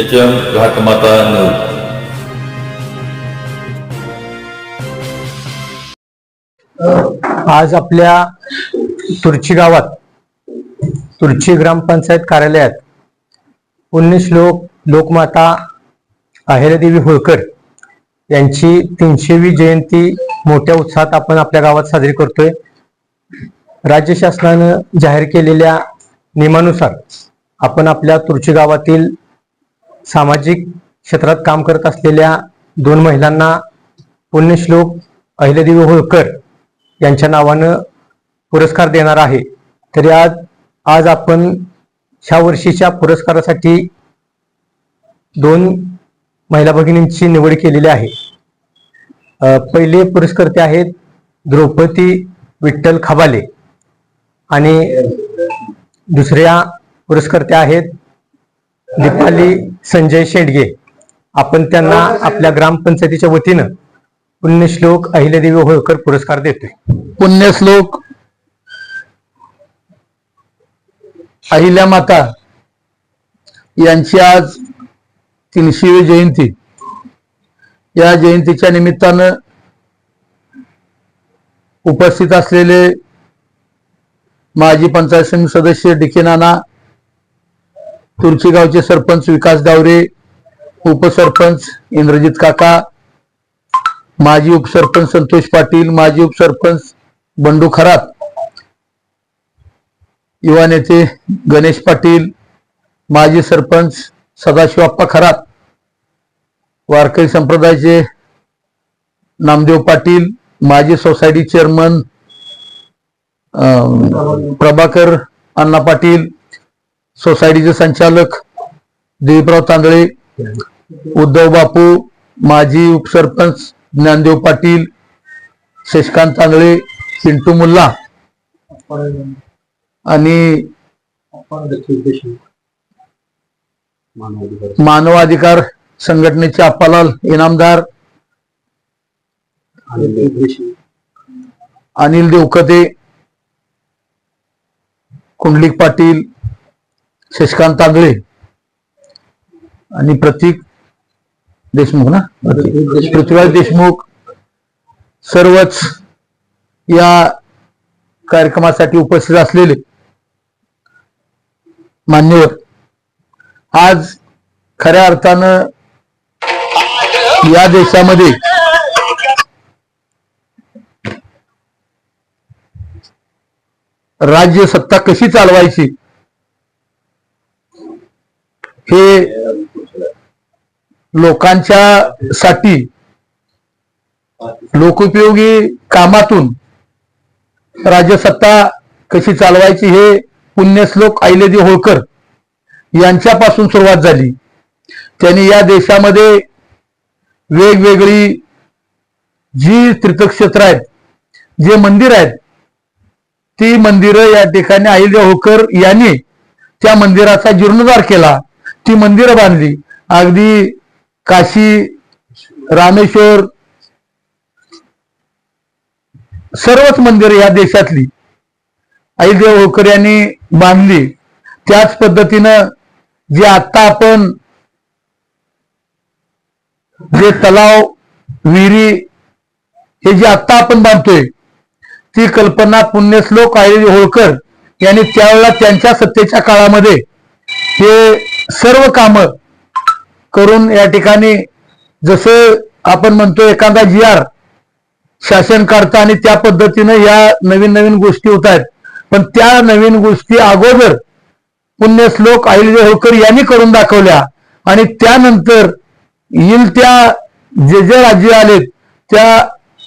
H M घाटमाता news आज आपल्या तुर्ची गावात तुर्ची ग्रामपंचायत कार्यालयात पुण्यश्लोक लोकमाता अहिल्यादेवी होळकर यांची तीनशेवी जयंती मोठ्या उत्साहात आपण आपल्या गावात साजरी करतोय. राज्य शासनानं जाहीर केलेल्या नियमानुसार आपण आपल्या तुर्ची गावातील सामाजिक क्षेत्रात काम करत असलेल्या दोन महिलांना पुण्यश्लोक अहिल्यादेवी होळकर यांच्या नावानं पुरस्कार देणार आहे. तरी आज आज आपण ह्या वर्षीच्या पुरस्कारासाठी दोन महिला भगिनींची निवड केलेली आहे. पहिले पुरस्कर्ते आहेत द्रौपदी विठ्ठल खबाले आणि दुसऱ्या पुरस्कर्त्या आहेत दीपाली संजय शेंडगे. आपण त्यांना आपल्या ग्रामपंचायतीच्या वतीनं पुण्यश्लोक अहिल्यादेवी होळकर पुरस्कार देतोय. पुण्यश्लोक अहिल्या माता यांची आज तीनशेवी जयंती. या जयंतीच्या निमित्तानं उपस्थित असलेले माजी पंचायत समिती सदस्य डी के नाना तुळशीगावचे सरपंच विकास डावरे उपसरपंच इंद्रजित काका माजी उपसरपंच संतोष पाटील माजी उपसरपंच बंडू खरात युवा नेते गणेश पाटील माजी सरपंच सदाशिवाप्पा खरात वारकरी संप्रदायाचे नामदेव पाटील माजी सोसायटी चेअरमन प्रभाकर अण्णा पाटील सोसायटीचे संचालक दिलीपराव तांदळे उद्धव बापू माजी उपसरपंच ज्ञानदेव पाटील शशिकांत तांदळे पिंटू मुल्ला आणि मानवाधिकार संघटनेचे अप्पालाल इनामदार अनिल देवकते कुंडलिक पाटील शशिकांत तांदळे आणि प्रतीक देशमुख ना? पृथ्वीराज देशमुख सर्वच या कार्यक्रमासाठी उपस्थित असलेले मान्यवर. आज खऱ्या अर्थानं या देशामध्ये राज्य सत्ता कशी चालवायची हे लोकांच्या साठी लोकोपयोगी कामातून राज्यसत्ता कशी चालवायची हे पुण्यश्लोक आईलेदी होळकर यांच्यापासून सुरुवात झाली. त्यांनी या देशामध्ये वेगवेगळी जी तीर्थक्षेत्र आहेत जे मंदिर आहेत ती मंदिरं या ठिकाणी अहिल्या होकर यांनी त्या मंदिराचा जीर्णोद्धार केला. ती मंदिरं बांधली. अगदी काशी रामेश्वर सर्वच मंदिरं या देशातली अहिलदेव होळकर यांनी बांधली. त्याच पद्धतीनं जे आता आपण जे तलाव विहिरी हे जे आता आपण बांधतोय ती कल्पना पुण्यश्लोक अहिल्यादेवी होळकर यांनी त्यावेळेला त्यांच्या सत्तेच्या काळामध्ये हे सर्व कामं करून या ठिकाणी जसं आपण म्हणतो एखादा जी आर शासन काढतं आणि त्या पद्धतीनं या नवीन नवीन गोष्टी होत आहेत. पण त्या नवीन गोष्टी अगोदर पुण्यश्लोक अहिल्य होळकर यांनी करून दाखवल्या. आणि त्यानंतर येईल त्या जे जे राज्य आलेत त्या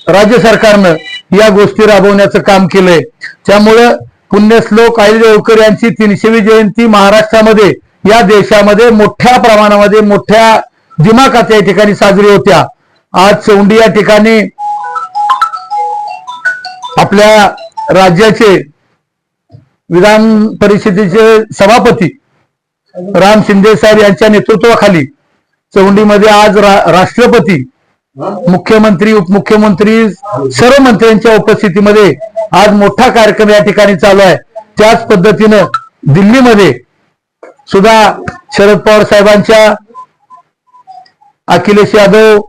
राज्य सरकारनं या गोष्टी राबवण्याचं काम केलंय. त्यामुळं पुण्यश्लोक अहिल्य होळकर यांची तीनशेवी जयंती महाराष्ट्रामध्ये या देशामध्ये मोठ्या प्रमाणामध्ये मोठ्या दिमाखात या ठिकाणी साजरी होत्या. आज चौंडी या ठिकाणी आपल्या राज्याचे विधान परिषदेचे सभापती राम शिंदे साहेब यांच्या नेतृत्वाखाली चौंडीमध्ये आज रा- राष्ट्रपती मुख्यमंत्री उपमुख्यमंत्री सर्व मंत्र्यांच्या उपस्थितीमध्ये आज मोठा कार्यक्रम या ठिकाणी चालू आहे. त्याच पद्धतीनं दिल्लीमध्ये सुद्धा शरद पवार साहेबांच्या अखिलेश यादव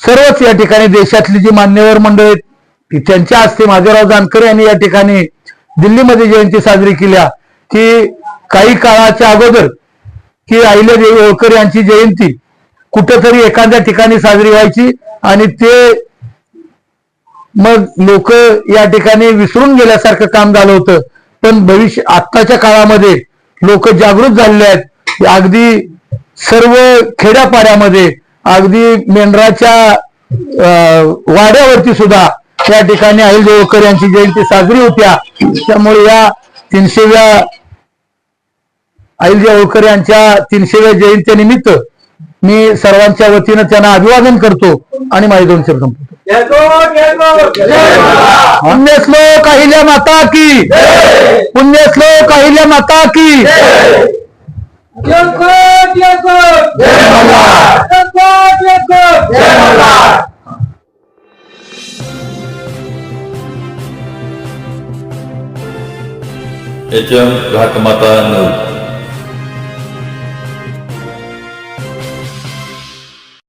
सर्वच या ठिकाणी देशातली जी मान्यवर मंडळ आहेत ती त्यांच्या हस्ते माझेराव जानकर यांनी या ठिकाणी दिल्लीमध्ये जयंती साजरी केल्या. की काही काळाच्या अगोदर की अहिल्यादेवी होळकर यांची जयंती कुठेतरी एखाद्या ठिकाणी साजरी व्हायची आणि ते मग लोक या ठिकाणी विसरून गेल्यासारखं काम झालं होतं. पण भविष्य आत्ताच्या काळामध्ये लोक जागृत झालेले आहेत. अगदी सर्व खेड्यापाड्यामध्ये अगदी मेंढराच्या अं, वाड्यावरती सुद्धा त्या ठिकाणी अहिल देवकर यांची जयंती साजरी होत्या. त्यामुळे या तीनशेव्या अहिल देवकर यांच्या तीनशेव्या जयंतीनिमित्त मी सर्वांच्या वतीनं त्यांना अभिवादन करतो आणि माझे दोन शब्द पुण्य श्लोक अहिल्या माता की? पुण्य श्लोक अहिल्या माता की? H M घाटमाता news